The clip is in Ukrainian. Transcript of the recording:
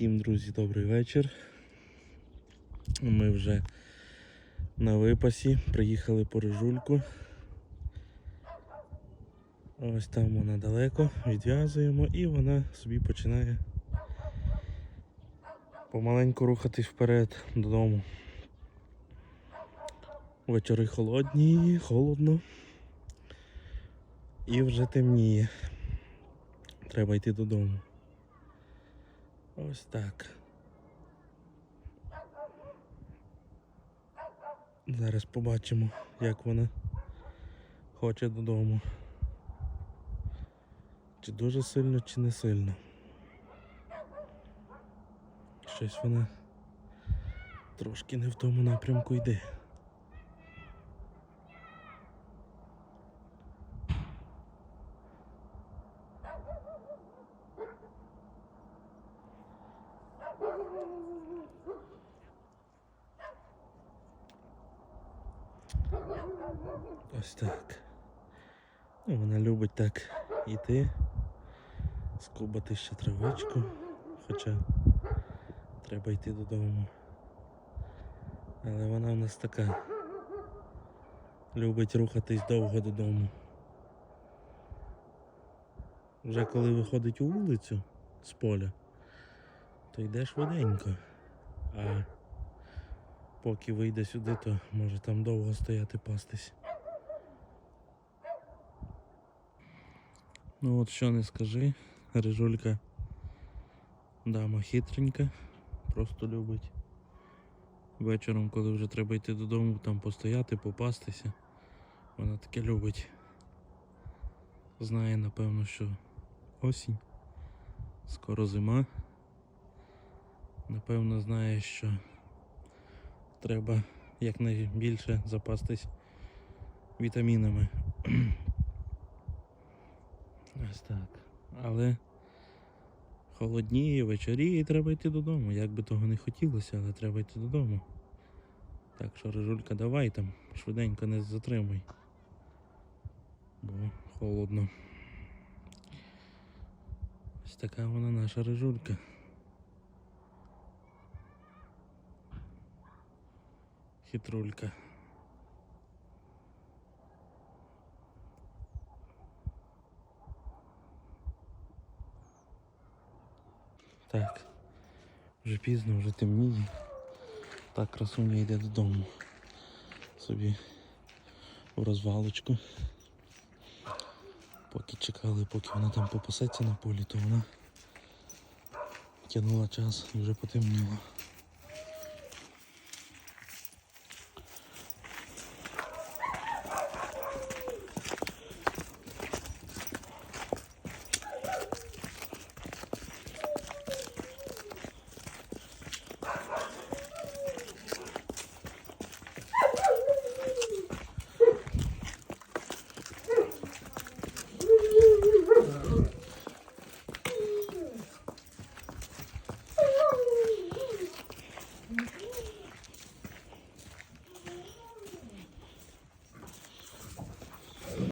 Всім, друзі, добрий вечір. Ми вже на випасі, приїхали по рижульку. Ось там вона далеко, відв'язуємо і вона собі починає помаленьку рухатись вперед додому. Вечори холодні, холодно. І вже темніє. Треба йти додому. Ось так. Зараз побачимо, як вона хоче додому. Чи дуже сильно, чи не сильно. Щось вона трошки не в тому напрямку йде. Ось так. Ну, вона любить так йти, скубати ще травичку, хоча треба йти додому. Але вона в нас така. Любить рухатись довго додому. Вже коли виходить у вулицю з поля, то йде швиденько. А поки вийде сюди, то може там довго стояти пастись. Ну от що не скажи, Рижулька дама хитренька, просто любить. Вечором, коли вже треба йти додому, там постояти, попастися. Вона таке любить. Знає, напевно, що осінь, скоро зима. Напевно, знає, що треба якнайбільше запастись вітамінами. Ось так. Але холодніє, вечоріє і треба йти додому. Як би того не хотілося, але треба йти додому. Так що, Рижулька, давай там, швиденько не затримуй. Бо холодно. Ось така вона наша рижулька. Хитрулька. Так, вже пізно, вже темніє. Так, красуня йде додому. Собі в розвалочку. Поки чекали, поки вона там попасеться на полі, то вона тягнула час і вже потемніло.